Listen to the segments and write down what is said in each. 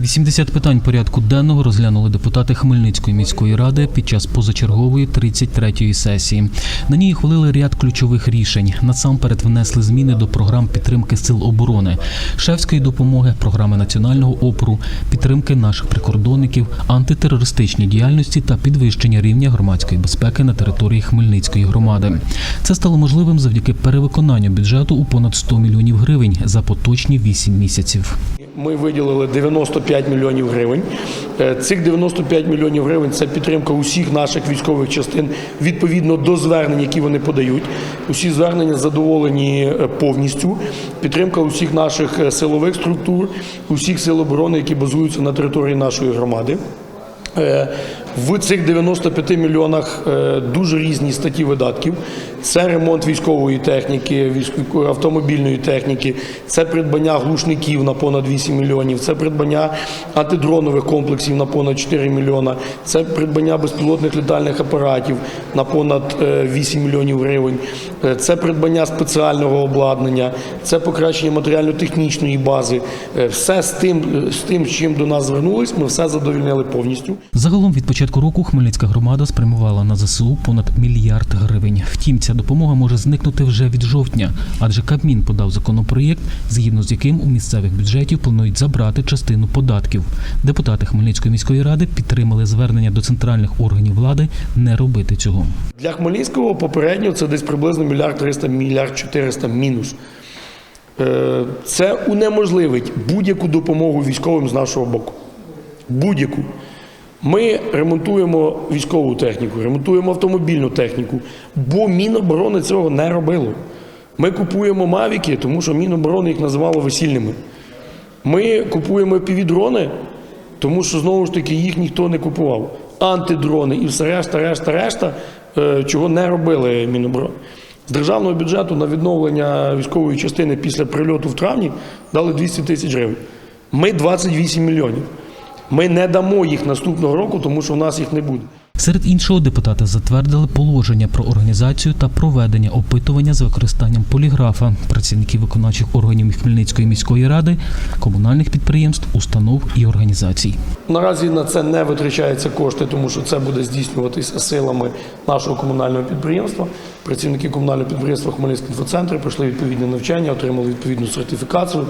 80 питань порядку денного розглянули депутати Хмельницької міської ради під час позачергової 33-ї сесії. На ній ухвалили ряд ключових рішень. Насамперед внесли зміни до програм підтримки сил оборони, шефської допомоги, програми національного опору, підтримки наших прикордонників, антитерористичній діяльності та підвищення рівня громадської безпеки на території Хмельницької громади. Це стало можливим завдяки перевиконанню бюджету у понад 100 мільйонів гривень за поточні 8 місяців. Ми виділили 95 мільйонів гривень. Е, Цих 95 мільйонів гривень це підтримка усіх наших військових частин відповідно до звернень, які вони подають. Усі звернення задоволені е, повністю. Підтримка усіх наших е, силових структур, усіх сил оборони, які базуються на території нашої громади. В цих 95 мільйонах дуже різні статті видатків. Це ремонт військової техніки, автомобільної техніки, це придбання глушників на понад 8 мільйонів, це придбання антидронових комплексів на понад 4 мільйона, це придбання безпілотних літальних апаратів на понад е, 8 мільйонів гривень, е, це придбання спеціального обладнання, це покращення матеріально-технічної бази. Е, Все з тим, з тим, чим до нас звернулись, ми все задовільнили повністю. Загалом від початку року Хмельницька громада спрямувала на ЗСУ понад мільярд гривень. Втім, ця допомога може зникнути вже від жовтня, адже Кабмін подав законопроєкт, згідно з яким у місцевих бюджетів планують забрати частину податків. Депутати Хмельницької міської ради підтримали звернення до центральних органів влади не робити цього. Для Хмельницького попередньо це десь приблизно мільярд 300, мільярд 400 мінус. Е, Це унеможливить будь-яку допомогу військовим з нашого боку. Будь-яку. Ми ремонтуємо військову техніку, ремонтуємо автомобільну техніку, бо Міноборони цього не робило. Ми купуємо мавіки, тому що Міноборони їх називало весільними. Ми купуємо півдрони, тому що знову ж таки їх ніхто не купував. Антидрони і все решта, решта, решта, е, чого не робили Міноборони. З державного бюджету на відновлення військової частини після прильоту в травні дали 200 тисяч гривень. Ми 28 мільйонів. Ми не дамо їх наступного року, тому що в нас їх не буде. Серед іншого, депутати затвердили положення про організацію та проведення опитування з використанням поліграфа працівників виконавчих органів Хмельницької міської ради, комунальних підприємств, установ і організацій. Наразі на це не витрачаються кошти, тому що це буде здійснюватися силами нашого комунального підприємства. Працівники комунального підприємства Хмельницький інфоцентр пройшли відповідне навчання, отримали відповідну сертифікацію.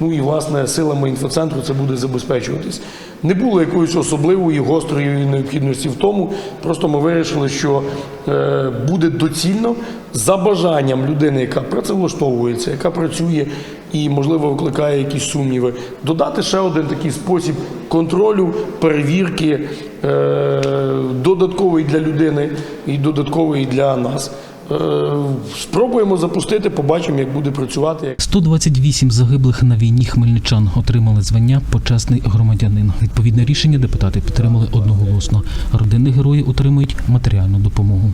Ну і власне силами інфоцентру це буде забезпечуватись. Не було якоїсь особливої гострої необхідності в тому. Просто ми вирішили, що е, буде доцільно за бажанням людини, яка працевлаштовується, яка працює і, можливо, викликає якісь сумніви, додати ще один такий спосіб контролю, перевірки, е, додатковий для людини і додатковий для нас. Е, спробуємо запустити, побачимо, як буде працювати. 128 загиблих на війні хмельничан отримали звання почесний громадянин. Відповідне рішення депутати підтримали одноголосно. Родини герої отримують матеріальну допомогу.